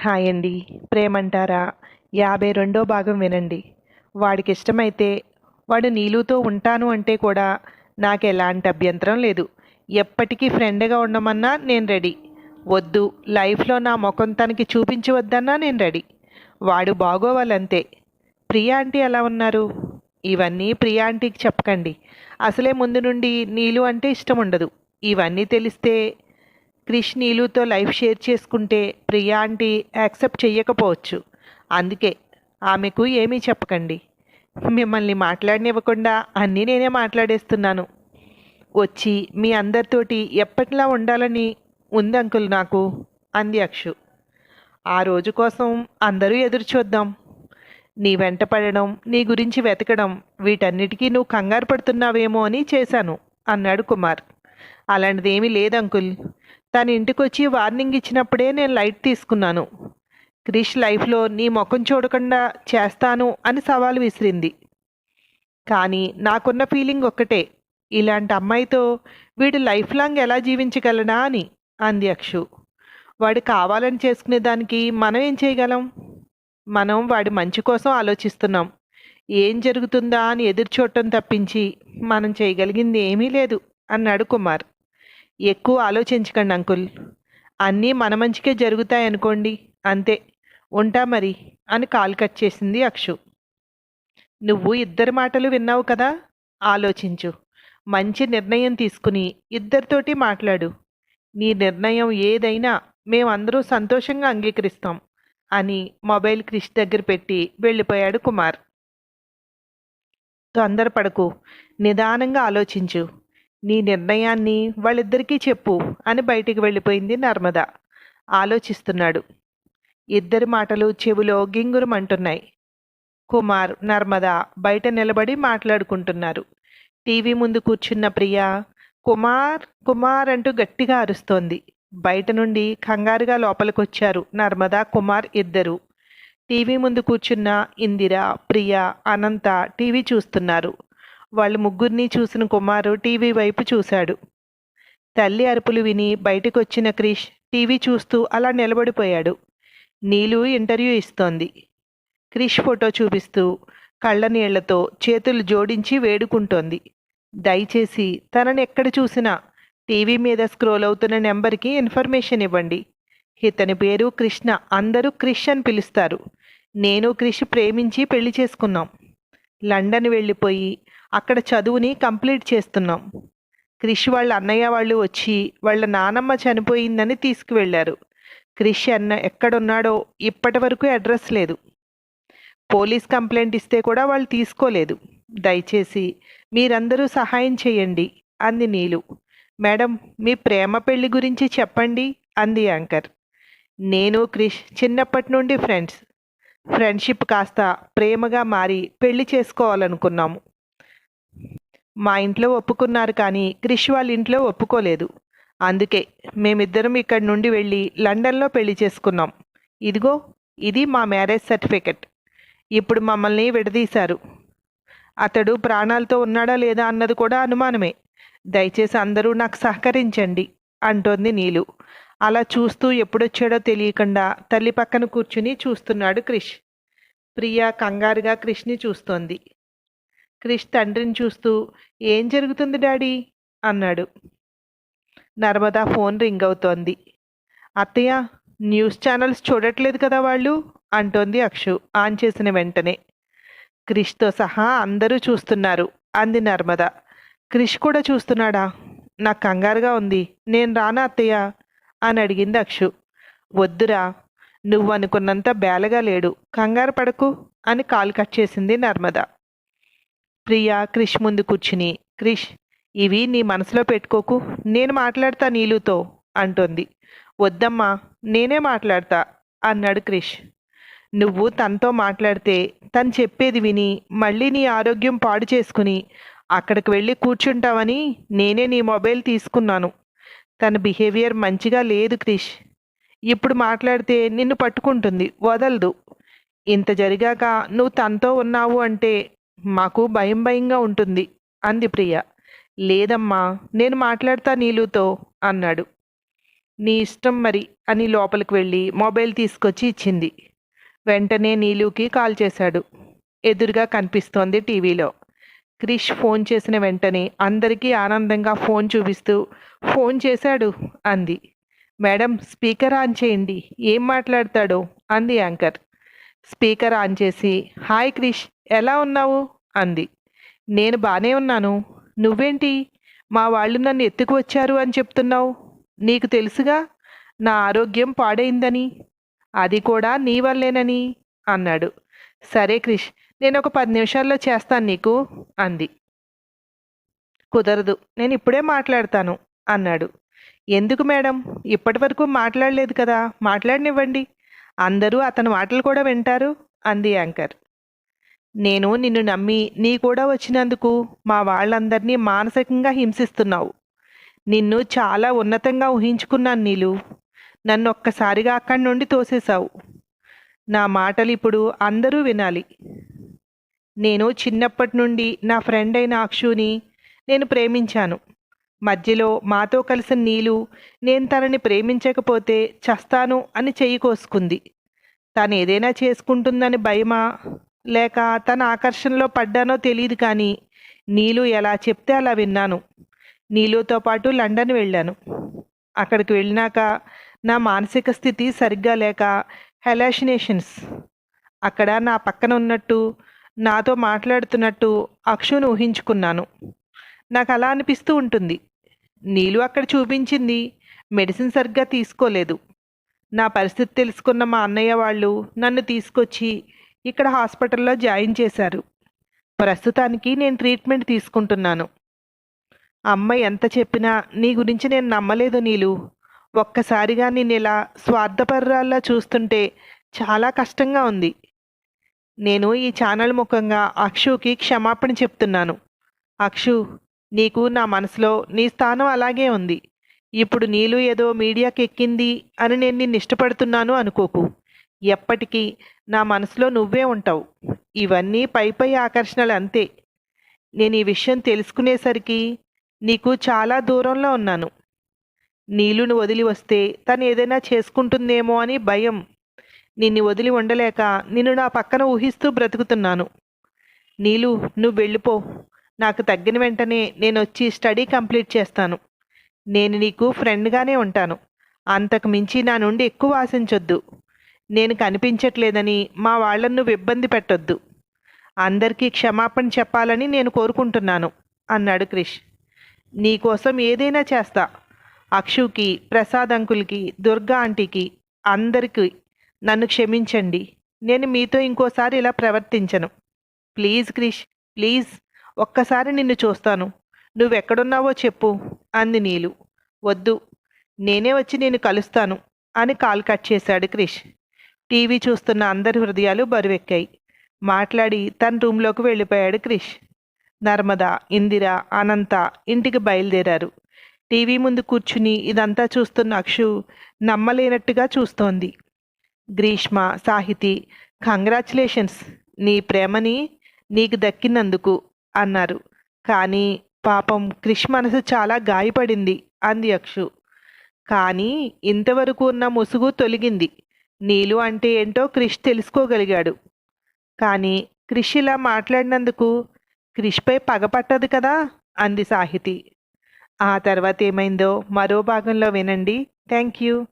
Hi అండి. ప్రేమంటారా? యాభై రెండో భాగం వినండి. వాడికి ఇష్టమైతే వాడు నీలుతో ఉంటాను అంటే కూడా నాకు ఎలాంటి అభ్యంతరం లేదు. ఎప్పటికీ ఫ్రెండ్గా ఉండమన్నా నేను రెడీ. వద్దు లైఫ్లో నా ముఖం తనకి చూపించవద్దన్నా నేను రెడీ. వాడు బాగోవాలంతే. ప్రియా ఆంటీ ఎలా ఉన్నారు? ఇవన్నీ ప్రియా ఆంటీకి చెప్పకండి. అసలే ముందు నుండి నీళ్ళు అంటే ఇష్టం ఉండదు ఇవన్నీ తెలిస్తే క్రిష్ నీలుతో లైఫ్ షేర్ చేసుకుంటే ప్రియా ఆంటీ యాక్సెప్ట్ చెయ్యకపోవచ్చు. అందుకే ఆమెకు ఏమీ చెప్పకండి. మిమ్మల్ని మాట్లాడనివ్వకుండా అన్నీ నేనే మాట్లాడేస్తున్నాను. వచ్చి మీ అందరితోటి ఎప్పటిలా ఉండాలని ఉంది అంకుల్ నాకు అంది అక్షు. ఆ రోజు కోసం అందరూ ఎదురు చూద్దాం. నీ వెంట పడడం నీ గురించి వెతకడం వీటన్నిటికీ నువ్వు కంగారు పడుతున్నావేమో అని చేశాను అన్నాడు కుమార్. అలాంటిదేమీ లేదు అంకుల్. తన ఇంటికొచ్చి వార్నింగ్ ఇచ్చినప్పుడే నేను లైట్ తీసుకున్నాను. క్రిష్ లైఫ్లో నీ ముఖం చూడకుండా చేస్తాను అని సవాలు విసిరింది. కానీ నాకున్న ఫీలింగ్ ఒక్కటే ఇలాంటి అమ్మాయితో వీడు లైఫ్ లాంగ్ ఎలా జీవించగలనా అని అంది అక్షు. వాడు కావాలని చేసుకునే దానికి మనం ఏం చేయగలం? మనం వాడి మంచి కోసం ఆలోచిస్తున్నాం. ఏం జరుగుతుందా అని ఎదురు చూడటం తప్పించి మనం చేయగలిగింది ఏమీ లేదు అన్నాడు కుమార్. ఎక్కువ ఆలోచించకండి అంకుల్. అన్నీ మన మంచికే జరుగుతాయనుకోండి అంతే. ఉంటా మరి అని కాల్ కట్ చేసింది అక్షు. నువ్వు ఇద్దరి మాటలు విన్నావు కదా? ఆలోచించు. మంచి నిర్ణయం తీసుకుని ఇద్దరితోటి మాట్లాడు. నీ నిర్ణయం ఏదైనా మేమందరూ సంతోషంగా అంగీకరిస్తాం అని మొబైల్ క్రిష్ దగ్గర పెట్టి వెళ్ళిపోయాడు కుమార్. తొందరపడకు. నిదానంగా ఆలోచించు. నీ నిర్ణయాన్ని వాళ్ళిద్దరికీ చెప్పు అని బయటికి వెళ్ళిపోయింది నర్మద. ఆలోచిస్తున్నాడు. ఇద్దరి మాటలు చెవిలో గింగురమంటున్నాయి. కుమార్ నర్మద బయట నిలబడి మాట్లాడుకుంటున్నారు. టీవీ ముందు కూర్చున్న ప్రియ కుమార్ కుమార్ అంటూ గట్టిగా అరుస్తోంది. బయట నుండి కంగారుగా లోపలికొచ్చారు నర్మద కుమార్ ఇద్దరు. టీవీ ముందు కూర్చున్న ఇందిర ప్రియ అనంత టీవీ చూస్తున్నారు. వాళ్ళు ముగ్గురిని చూసిన కుమారు టీవీ వైపు చూశాడు. తల్లి అరుపులు విని బయటకొచ్చిన క్రిష్ టీవీ చూస్తూ అలా నిలబడిపోయాడు. నీలు ఇంటర్వ్యూ ఇస్తోంది. క్రిష్ ఫోటో చూపిస్తూ కళ్ళ నీళ్ళతో చేతులు జోడించి వేడుకుంటోంది. దయచేసి తనని ఎక్కడ చూసినా టీవీ మీద స్క్రోల్ అవుతున్న నెంబర్కి ఇన్ఫర్మేషన్ ఇవ్వండి. ఇతని పేరు కృష్ణ అందరూ క్రిష్ అని పిలుస్తారు. నేను క్రిష్ ప్రేమించి పెళ్ళి చేసుకున్నాం. లండన్ వెళ్ళిపోయి అక్కడ చదువుని కంప్లీట్ చేస్తున్నాం. క్రిష్ వాళ్ళ అన్నయ్య వాళ్ళు వచ్చి వాళ్ళ నానమ్మ చనిపోయిందని తీసుకువెళ్ళారు. క్రిష్ అన్న ఎక్కడున్నాడో ఇప్పటి వరకు అడ్రస్ లేదు. పోలీస్ కంప్లైంట్ ఇస్తే కూడా వాళ్ళు తీసుకోలేదు. దయచేసి మీరందరూ సహాయం చేయండి అంది నీలు. మేడం మీ ప్రేమ పెళ్ళి గురించి చెప్పండి అంది యాంకర్. నేను క్రిష్ చిన్నప్పటి నుండి ఫ్రెండ్స్. ఫ్రెండ్షిప్ కాస్త ప్రేమగా మారి పెళ్ళి చేసుకోవాలనుకున్నాము. మా ఇంట్లో ఒప్పుకున్నారు కానీ క్రిష్ వాళ్ళ ఇంట్లో ఒప్పుకోలేదు. అందుకే మేమిద్దరం ఇక్కడి నుండి వెళ్ళి లండన్లో పెళ్ళి చేసుకున్నాం. ఇదిగో ఇది మా మ్యారేజ్ సర్టిఫికెట్. ఇప్పుడు మమ్మల్ని విడదీశారు. అతడు ప్రాణాలతో ఉన్నాడా లేదా అన్నది కూడా అనుమానమే. దయచేసి అందరూ నాకు సహకరించండి అంటోంది నీలు. అలా చూస్తూ ఎప్పుడొచ్చాడో తెలియకుండా తల్లి పక్కన కూర్చుని చూస్తున్నాడు క్రిష్. ప్రియ కంగారుగా క్రిష్ని చూస్తోంది. క్రిష్ తండ్రిని చూస్తూ ఏం జరుగుతుంది డాడీ? అన్నాడు. నర్మదా ఫోన్ రింగ్ అవుతోంది. అత్తయ్య న్యూస్ ఛానల్స్ చూడట్లేదు కదా వాళ్ళు? అంటోంది అక్షు ఆన్ చేసిన వెంటనే. క్రిష్తో సహా అందరూ చూస్తున్నారు అంది నర్మద. క్రిష్ కూడా చూస్తున్నాడా? నాకు కంగారుగా ఉంది. నేను రానా అత్తయ్య? అని అడిగింది అక్షు. వద్దురా నువ్వు అనుకున్నంత బేలగా లేడు. కంగారు పడకు అని కాల్ కట్ చేసింది నర్మద. ప్రియా క్రిష్ ముందు కూర్చుని క్రిష్ ఇవి నీ మనసులో పెట్టుకోకు నేను మాట్లాడతా నీలుతో అంటుంది. వద్దమ్మా నేనే మాట్లాడతా అన్నాడు క్రిష్. నువ్వు తనతో మాట్లాడితే తను చెప్పేది విని మళ్ళీ నీ ఆరోగ్యం పాడు చేసుకుని అక్కడికి వెళ్ళి కూర్చుంటావని నేనే నీ మొబైల్ తీసుకున్నాను. తన బిహేవియర్ మంచిగా లేదు క్రిష్. ఇప్పుడు మాట్లాడితే నిన్ను పట్టుకుంటుంది వదలదు. ఇంత జరిగాక నువ్వు తనతో ఉన్నావు అంటే మాకు భయం భయంగా ఉంటుంది అంది ప్రియ. లేదమ్మా నేను మాట్లాడతా నీలుతో అన్నాడు. నీ ఇష్టం మరి అని లోపలికి వెళ్ళి మొబైల్ తీసుకొచ్చి ఇచ్చింది. వెంటనే నీలుకి కాల్ చేశాడు. ఎదురుగా కనిపిస్తోంది టీవీలో. క్రిష్ ఫోన్ చేసిన వెంటనే అందరికీ ఆనందంగా ఫోన్ చూపిస్తూ ఫోన్ చేశాడు అంది. మేడం స్పీకర్ ఆన్ చేయండి ఏం మాట్లాడతాడో అంది యాంకర్. స్పీకర్ ఆన్ చేసి హాయ్ క్రిష్ ఎలా ఉన్నావు? అంది. నేను బాగానే ఉన్నాను. నువ్వేంటి? మా వాళ్ళు నన్ను ఎత్తుకు వచ్చారు అని చెప్తున్నావు. నీకు తెలుసుగా? నా ఆరోగ్యం పాడైందని. అది కూడా నీ వల్లేనని అన్నాడు. సరే క్రిష్ నేను ఒక పది నిమిషాల్లో చేస్తాను నీకు అంది. కుదరదు నేను ఇప్పుడే మాట్లాడతాను అన్నాడు. ఎందుకు మేడం? ఇప్పటి వరకు మాట్లాడలేదు కదా. మాట్లాడనివ్వండి. అందరూ అతని మాటలు కూడా వింటారు అంది యాంకర్. నేను నిన్ను నమ్మి నీ కూడా వచ్చినందుకు మా వాళ్ళందరినీ మానసికంగా హింసిస్తున్నావు. నిన్ను చాలా ఉన్నతంగా ఊహించుకున్నాను నీలు. నన్ను ఒక్కసారిగా అక్కడి నుండి తోసేశావు. నా మాటలు ఇప్పుడు అందరూ వినాలి. నేను చిన్నప్పటి నుండి నా ఫ్రెండ్ అయిన అక్షుని నేను ప్రేమించాను. మధ్యలో మాతో కలిసిన నీలు నేను తనని ప్రేమించకపోతే చస్తాను అని చెయ్యి కోసుకుంది. తను ఏదైనా చేసుకుంటుందని భయమా? లేక తన ఆకర్షణలో పడ్డానో తెలియదు కానీ నీలు ఎలా చెప్తే అలా విన్నాను. నీలుతో పాటు లండన్ వెళ్ళాను. అక్కడికి వెళ్ళినాక నా మానసిక స్థితి సరిగ్గా లేక హెలాషినేషన్స్. అక్కడ నా పక్కన ఉన్నట్టు నాతో మాట్లాడుతున్నట్టు అక్షును ఊహించుకున్నాను. నాకు అలా అనిపిస్తూ ఉంటుంది. నీళ్ళు అక్కడ చూపించింది మెడిసిన్ సరిగ్గా తీసుకోలేదు. నా పరిస్థితి తెలుసుకున్న మా అన్నయ్య వాళ్ళు నన్ను తీసుకొచ్చి ఇక్కడ హాస్పిటల్లో జాయిన్ చేశారు. ప్రస్తుతానికి నేను ట్రీట్మెంట్ తీసుకుంటున్నాను. అమ్మ ఎంత చెప్పినా నీ గురించి నేను నమ్మలేదు నీలు. ఒక్కసారిగా నేను ఇలా స్వార్థపర్రాల్లా చూస్తుంటే చాలా కష్టంగా ఉంది. నేను ఈ ఛానల్ ముఖంగా అక్షుకి క్షమాపణ చెప్తున్నాను. అక్షు నీకు నా మనసులో నీ స్థానం అలాగే ఉంది. ఇప్పుడు నీలు ఏదో మీడియాకి ఎక్కింది అని నేను నిన్ను ఇష్టపడుతున్నాను అనుకోకు. ఎప్పటికీ నా మనసులో నువ్వే ఉంటావు. ఇవన్నీ పై పై ఆకర్షణలు అంతే. నేను ఈ విషయం తెలుసుకునేసరికి నీకు చాలా దూరంలో ఉన్నాను. నీలును వదిలి వస్తే తను ఏదైనా చేసుకుంటుందేమో అని భయం. నిన్ను వదిలి ఉండలేక నిన్ను నా పక్కన ఊహిస్తూ బ్రతుకుతున్నాను. నీలు నువ్వు వెళ్ళిపో. నాకు తగ్గిన వెంటనే నేను వచ్చి స్టడీ కంప్లీట్ చేస్తాను. నేను నీకు ఫ్రెండ్గానే ఉంటాను. అంతకు మించి నా నుండి ఎక్కువ ఆశించొద్దు. నేను కనిపించట్లేదని మా వాళ్ళను నువ్వు ఇబ్బంది పెట్టొద్దు. అందరికీ క్షమాపణ చెప్పాలని నేను కోరుకుంటున్నాను అన్నాడు క్రిష్. నీకోసం ఏదైనా చేస్తా. అక్షుకి ప్రసాద్ అంకుల్కి దుర్గా ఆంటీకి అందరికీ నన్ను క్షమించండి. నేను మీతో ఇంకోసారి ఇలా ప్రవర్తించను. ప్లీజ్ క్రిష్ ప్లీజ్ ఒక్కసారి నిన్ను చూస్తాను. నువ్వెక్కడున్నావో చెప్పు అంది నీలు. వద్దు నేనే వచ్చి నేను కలుస్తాను అని కాల్ కట్ చేశాడు క్రిష్. టీవీ చూస్తున్న అందరి హృదయాలు బరువెక్కాయి. మాట్లాడి తన రూంలోకి వెళ్ళిపోయాడు క్రిష్. నర్మద ఇందిర అనంత ఇంటికి బయలుదేరారు. టీవీ ముందు కూర్చుని ఇదంతా చూస్తున్న అక్షు నమ్మలేనట్టుగా చూస్తోంది. గ్రీష్మ సాహితి కంగ్రాచులేషన్స్ నీ ప్రేమని నీకు దక్కినందుకు అన్నారు. కానీ పాపం క్రిష్ మనసు చాలా గాయపడింది అంది అక్షు. కానీ ఇంతవరకు ఉన్న ముసుగు తొలగింది. నీలు అంటే ఏంటో క్రిష్ తెలుసుకోగలిగాడు. కానీ క్రిష్ ఇలా మాట్లాడినందుకు క్రిష్పై పగపట్టదు కదా? అంది సాహితి. ఆ తర్వాత ఏమైందో మరో భాగంలో వినండి. Thank you